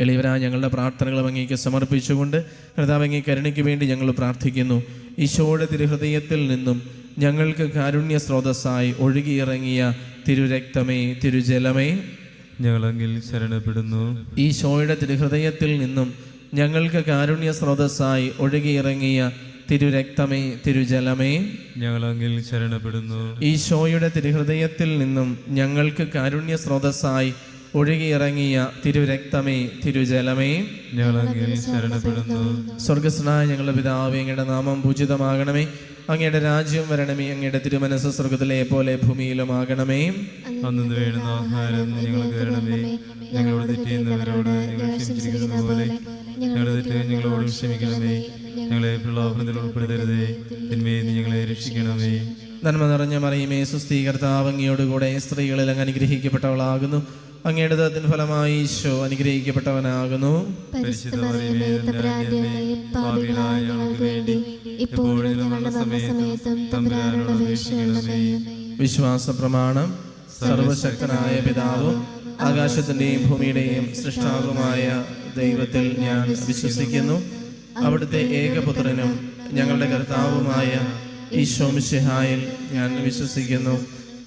എളിയവരായ ഞങ്ങളുടെ പ്രാർത്ഥനകളും അങ്ങേക്ക് സമർപ്പിച്ചുകൊണ്ട് കർത്താവ് അങ്ങേ കരുണയ്ക്ക് വേണ്ടി ഞങ്ങൾ പ്രാർത്ഥിക്കുന്നു. ഈശോയുടെ തിരുഹൃദയത്തിൽ നിന്നും ഞങ്ങൾക്ക് കാരുണ്യ സ്രോതസ്സായി ഒഴുകിയിറങ്ങിയ തിരുരക്തമേ തിരുജലമേ. ഞങ്ങളെങ്കിൽ ശരണപ്പെടുന്നു. ഈശോയുടെ തിരുഹൃദയത്തിൽ നിന്നും ഞങ്ങൾക്ക് കാരുണ്യ സ്രോതസ്സായി ഒഴുകിയിറങ്ങിയ തിരുരക്തമേ തിരുജലമേ. ഞങ്ങളെങ്കിൽ ശരണപ്പെടുന്നു. ഈശോയുടെ തിരുഹൃദയത്തിൽ നിന്നും ഞങ്ങൾക്ക് കാരുണ്യ സ്രോതസ്സായി ഒഴുകിയിറങ്ങിയ തിരുരക്തമേ തിരുജലമേ. ശരണപ്പെടുന്നു. സ്വർഗസ്നായ ഞങ്ങളുടെ പിതാവ് അങ്ങയുടെ നാമം പൂജിതമാകണമേ. അങ്ങയുടെ രാജ്യം വരണമേ അങ്ങയുടെ തിരുമനസ് സ്വർഗത്തിലെ പോലെ ഭൂമിയിലുമാകണമേ. അന്നു വേണ്ടുന്ന ആഹാരം ഞങ്ങൾക്ക് തരണമേ. ഞങ്ങളോട് തെറ്റിയുന്നവരോട് ഞങ്ങൾ പോലെ ഞങ്ങളുടെ തെറ്റ് ഞങ്ങളോട് ക്ഷമിക്കണമേ. ഞങ്ങളെ പ്രലോഭനത്തിൽ ഉൾപ്പെടുത്തരുതേ. തിന്മയിൽ ഞങ്ങളെ രക്ഷിക്കണമേ. നന്മ നിറഞ്ഞ മറിയുമേ സുസ്ഥീകർത്താവ് അങ്ങയോടുകൂടെ സ്ത്രീകളിൽ അങ്ങ് അനുഗ്രഹിക്കപ്പെട്ടവളാകുന്നു. അങ്ങയുടെ ദത്തിന് ഫലമായി ഈശോ അനുഗ്രഹിക്കപ്പെട്ടവനാകുന്നു. വിശ്വാസ പ്രമാണം സർവശക്തനായ പിതാവും ആകാശത്തിന്റെയും ഭൂമിയുടെയും സൃഷ്ടാവുമായ ദൈവത്തിൽ ഞാൻ വിശ്വസിക്കുന്നു. അവിടുത്തെ ഏകപുത്രനും ഞങ്ങളുടെ കർത്താവുമായ ഈശോ മിശിഹായിൽ ഞാൻ വിശ്വസിക്കുന്നു.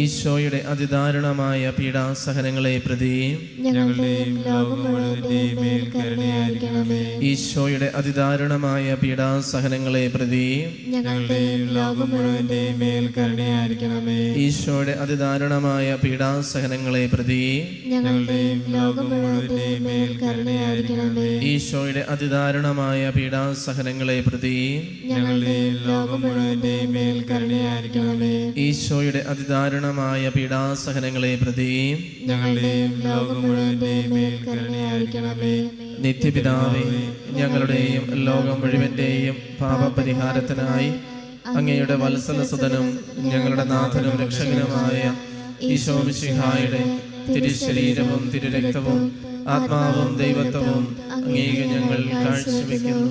ഈശോയുടെ അതിദാരുണമായ പീഡാസഹനങ്ങളെ പ്രതി ഈശോയുടെ അതിദാരുണമായ പീഡാസഹനങ്ങളെ പ്രതി ഈശോയുടെ അതിദാരുണമായ പീഡാസഹനങ്ങളെ പ്രതി ഈശോയുടെ അതിദാരുണമായ പീഡാസഹനങ്ങളെ പ്രതി ഞങ്ങളുടെയും ലോകം മുഴുവന്റെയും മേൽ കരുണയായിരിക്കണമേ. ഈശോയുടെ അതിദാരുണമായ പീഡാസഹനങ്ങളെ പ്രതി ഞങ്ങളുടെയും ലോകം മുഴുവന്റെയും നിത്യപിതാവേ ഞങ്ങളുടെയും ലോകം മുഴുവന്റെയും പാപപരിഹാരത്തിനായി അങ്ങയുടെ വത്സലസുതനും ഞങ്ങളുടെ നാഥനും രക്ഷകനുമായ ഈശോ മിശിഹായുടെ തിരുശരീരവും തിരുരക്തവും ആത്മാവും ദൈവത്വവും അങ്ങേക്ക് ഞങ്ങൾ കാഴ്ചവെക്കുന്നു.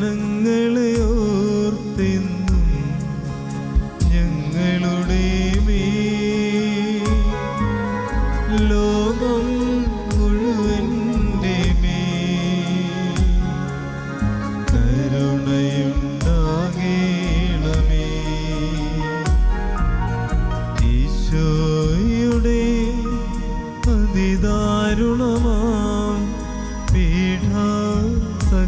സഹനങ്ങളെ ഞങ്ങളുടെ മേൽ ലോകം മുഴുവന്റെ മേൽ കരുണയുണ്ടാകേണമേ. ഈശോയുടെ അതിദാരുണമാം പീഠ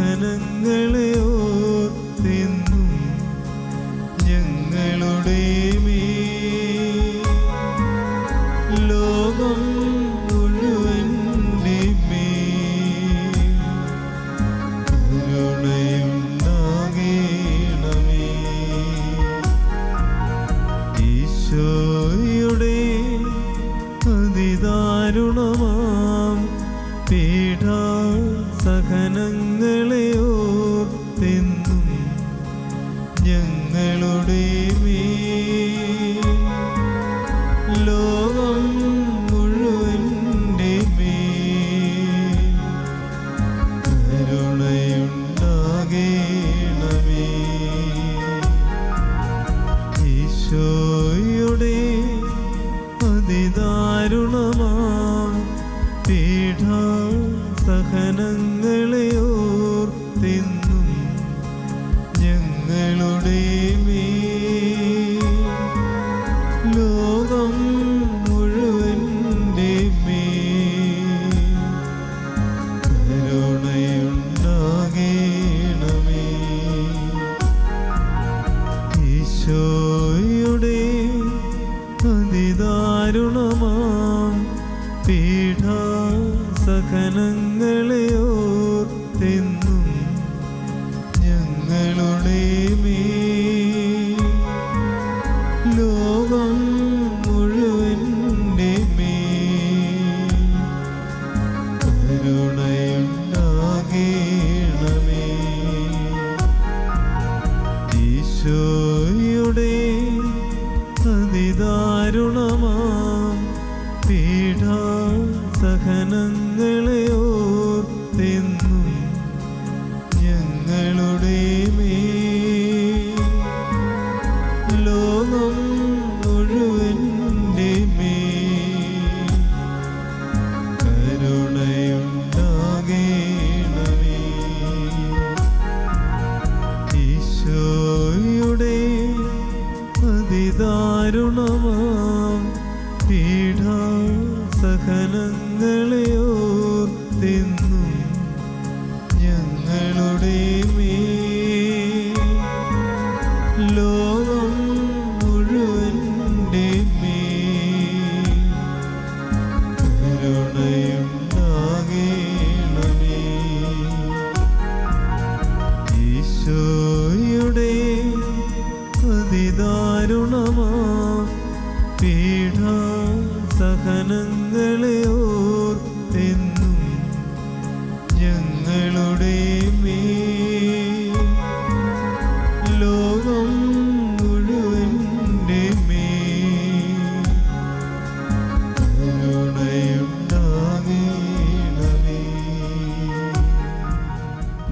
സഹനങ്ങളെ ഓർത്തെന്നും ഞങ്ങളുടെ ലോകം മുഴുവന്റെ കരുണയുണ്ടാകേണമേ. ഈശോയുടെ അതിദാരുണമാം പീഠ സഹനങ്ങളെ ഈശോയുടെ അതിദാരുണമാം പീഠ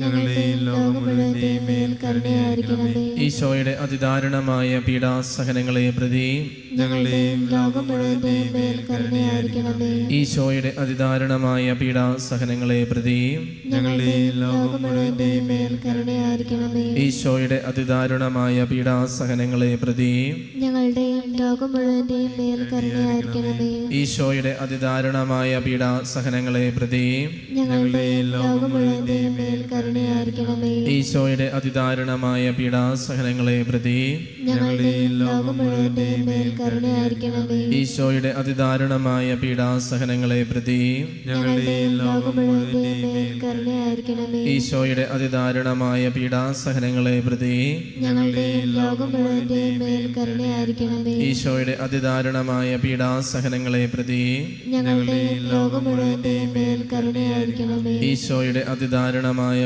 ഞങ്ങളുടെയും ലോകം മുഴുവന്റെയും മേൽ കരുണയായിരിക്കണമേ. ഈശോയുടെ അതിദാരുണമായ പീഡാസഹനങ്ങളെ പ്രതി ഞങ്ങളുടെയും ലോകം മുഴുവന്റെയും മേൽ കരുണയായിരിക്കണമേ. ഈശോയുടെ അതിദാരുണമായ പീഡാസഹനങ്ങളെ പ്രതി ഞങ്ങളുടെയും ലോകം മുഴുവന്റെയും മേൽ കരുണയായിരിക്കണമേ. ഈശോയുടെ അതിദാരുണമായ പീഡാസഹനങ്ങളെ പ്രതി ഞങ്ങളുടെയും ലോകം മുഴുവന്റെയും മേൽ കരുണയായിരിക്കണമേ. ഈശോയുടെ അതിദാരുണമായ പീഡാസഹനങ്ങളെ പ്രതി ഞങ്ങളുടെയും ലോകം മേൽ കരുണയായിരിക്കണമേ. ഈശോയുടെ അതിദാരുണമായ പീഡാസഹനങ്ങളെ പ്രതി ഞങ്ങളുടെ ലോകം മുഴുവന്റെയും മേൽ കരുണയായിരിക്കണമേ. ഈശോയുടെ അതിദാരുണമായ പീഡാസഹനങ്ങളെ പ്രതി ഞങ്ങളുടെ ലോകം മുഴുവന്റെയും മേൽ കരുണയായിരിക്കണമേ. ഈശോയുടെ അതിദാരുണമായ പീഡാസഹനങ്ങളെ പ്രതി ഞങ്ങളുടെ ലോകം മുഴുവന്റെയും മേൽ കരുണയായിരിക്കണമേ. ഈശോയുടെ അതിദാരുണമായ പീഡാസഹനങ്ങളെ പ്രതി ഞങ്ങളുടെ ലോകം മുഴുവന്റെയും മേൽ കരുണയായിരിക്കണമേ. ഈശോയുടെ അതിദാരുണമായ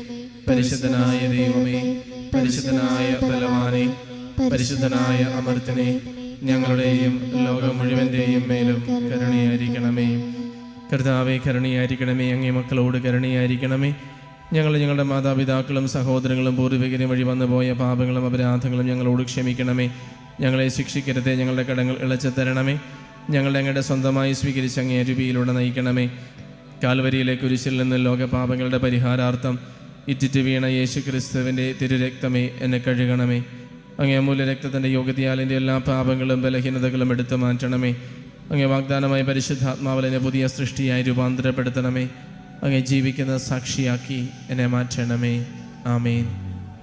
പരിശുദ്ധനായ ദൈവമേ പരിശുദ്ധനായ ബലവാനെ പരിശുദ്ധനായ അമൃതനെ ഞങ്ങളുടെയും ലോകം മുഴുവന്റെയും മേലും കരുണയായിരിക്കണമേ. കർത്താവെ കരുണയായിരിക്കണമേ അങ്ങേ മക്കളോട് കരുണയായിരിക്കണമേ. ഞങ്ങൾ ഞങ്ങളുടെ മാതാപിതാക്കളും സഹോദരങ്ങളും പൂർവികരും വഴി വന്നു പോയ പാപങ്ങളും അപരാധങ്ങളും ഞങ്ങളോട് ക്ഷമിക്കണമേ. ഞങ്ങളെ ശിക്ഷിക്കരുതേ ഞങ്ങളുടെ കടങ്ങൾ ഇളച്ചു തരണമേ ഞങ്ങളുടെ അങ്ങയുടെ സ്വന്തമായി സ്വീകരിച്ച് അങ്ങേ രൂപിയിലൂടെ നയിക്കണമേ. കാൽവരിയിലെ കുരിശിൽ നിന്ന് ലോകപാപങ്ങളുടെ പരിഹാരാർത്ഥം ഇറ്റിറ്റ് വീണ യേശു ക്രിസ്തുവിന്റെ തിരുരക്തമേ എന്നെ കഴുകണമേ. അങ്ങേ അമൂല്യ രക്തത്തിന്റെ യോഗ്യതയാൽ എന്റെ എല്ലാ പാപങ്ങളും ബലഹീനതകളും എടുത്തു മാറ്റണമേ. അങ്ങേ വാഗ്ദാനമായി പരിശുദ്ധാത്മാവലിനെ പുതിയ സൃഷ്ടിയായി രൂപാന്തരപ്പെടുത്തണമേ. അങ്ങേ ജീവിക്കുന്ന സാക്ഷിയാക്കി എന്നെ മാറ്റണമേ. ആമേൻ.